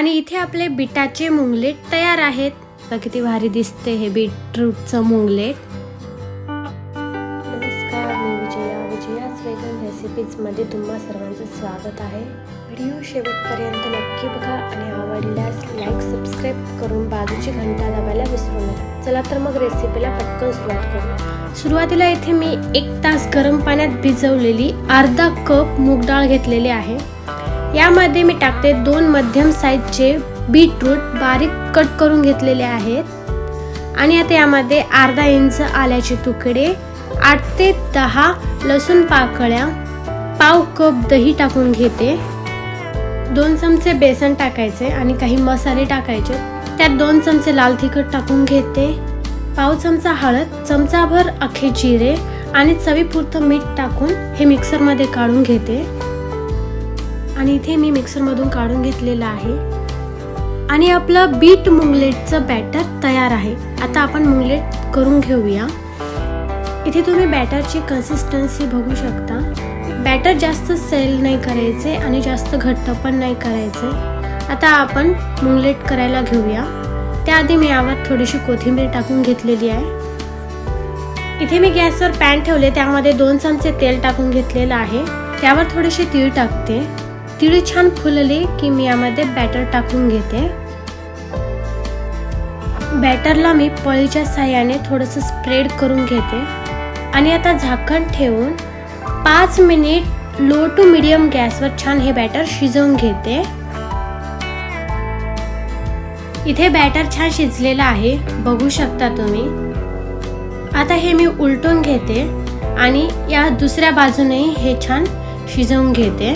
आणि इथे आपले बिटाचे मुंगलेट तयार आहेत. बघा किती भारी दिसते हे बीटरूटचं मुंगलेट. नमस्कार मी विजया. विजयाच वेगन रेसिपीजमध्ये तुम्हा सर्वांचं स्वागत आहे. व्हिडिओ शेवटपर्यंत नक्की बघा आणि आवडल्यास लाईक सबस्क्राईब करून बाजूची घंटा दाबायला विसरू नका. चला तर मग रेसिपीला पटकन सुरुवात करू. सुरुवातीला इथे मी एक तास गरम पाण्यात भिजवलेली अर्धा कप मूग डाळ घेतलेली आहे. यामध्ये मी टाकते दोन मध्यम साईजचे बीटरूट बारीक कट करून घेतलेले आहेत. आणि आता यामध्ये अर्धा इंच आल्याचे तुकडे आठ ते दहा लसूण पाकळ्या पाव कप दही टाकून घेते. दोन चमचे बेसन टाकायचे आणि काही मसाले टाकायचे. त्यात दोन चमचे लाल तिखट टाकून घेते. पाव चमचा हळद चमचाभर अख्खे जिरे आणि चवीपुरतं मीठ टाकून हे मिक्सरमध्ये काढून घेते. आणि इथे मी मिक्सरमधून काढून घेतलेलं आहे. आणि आपलं बीट मुंगलेटचं बॅटर तयार आहे. आता आपण मुंगलेट करून घेऊया. इथे तुम्ही बॅटरची कन्सिस्टन्सी बघू शकता. बॅटर जास्त सेल नाही करायचे आणि जास्त घट्ट पण नाही करायचे. आता आपण मुंगलेट करायला घेऊया. त्याआधी मी यावर थोडीशी कोथिंबीर टाकून घेतलेली आहे. इथे मी गॅसवर पॅन ठेवले. त्यामध्ये दोन चमचे तेल टाकून घेतलेलं आहे. त्यावर थोडेसे तीळ टाकते. तीळ छान फुलले की मी यामध्ये बॅटर टाकून घेते. बॅटरला मी पळीच्या साह्याने थोडंसं स्प्रेड करून घेते. आणि आता झाकण ठेवून पाच मिनिट लो टू मिडियम गॅसवर छान हे बॅटर शिजवून घेते. इथे बॅटर छान शिजलेलं आहे बघू शकता तुम्ही. आता हे मी उलटून घेते आणि या दुसऱ्या बाजूनेही हे छान शिजवून घेते.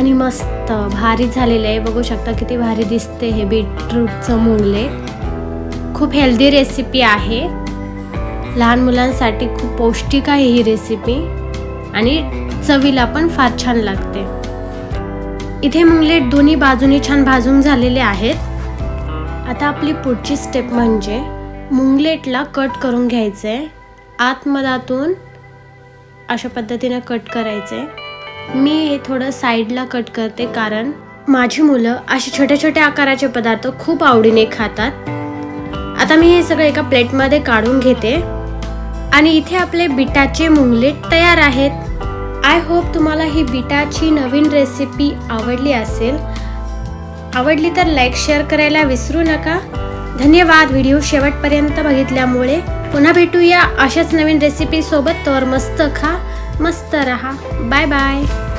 आणि मस्त भारी झालेलं आहे. बघू शकता किती भारी दिसते हे बीटरूटचं मुंगले. खूप हेल्दी रेसिपी आहे. लहान मुलांसाठी खूप पौष्टिक आहे ही रेसिपी आणि चवीला पण फार छान लागते. इथे मुंगलेट दोन्ही बाजूनी छान भाजून झालेले आहेत. आता आपली पुढची स्टेप म्हणजे मुंगलेटला कट करून घ्यायचं आहे आतमधातून अशा पद्धतीने कट करायचं आहे मी हे थोडं साईडला कट करते कारण माझी मुलं असे छोट्या छोट्या आकाराचे पदार्थ खूप आवडीने खातात. आता मी हे सगळं एका प्लेटमध्ये काढून घेते. आणि इथे आपले बिटाचे मुंगलेट तयार आहेत. आय होप तुम्हाला ही बिटाची नवीन रेसिपी आवडली असेल. आवडली तर लाईक शेअर करायला विसरू नका. धन्यवाद व्हिडिओ शेवटपर्यंत बघितल्यामुळे. पुन्हा भेटूया अशाच नवीन रेसिपीसोबत तर मस्त खा. मस्त रहा. Bye bye.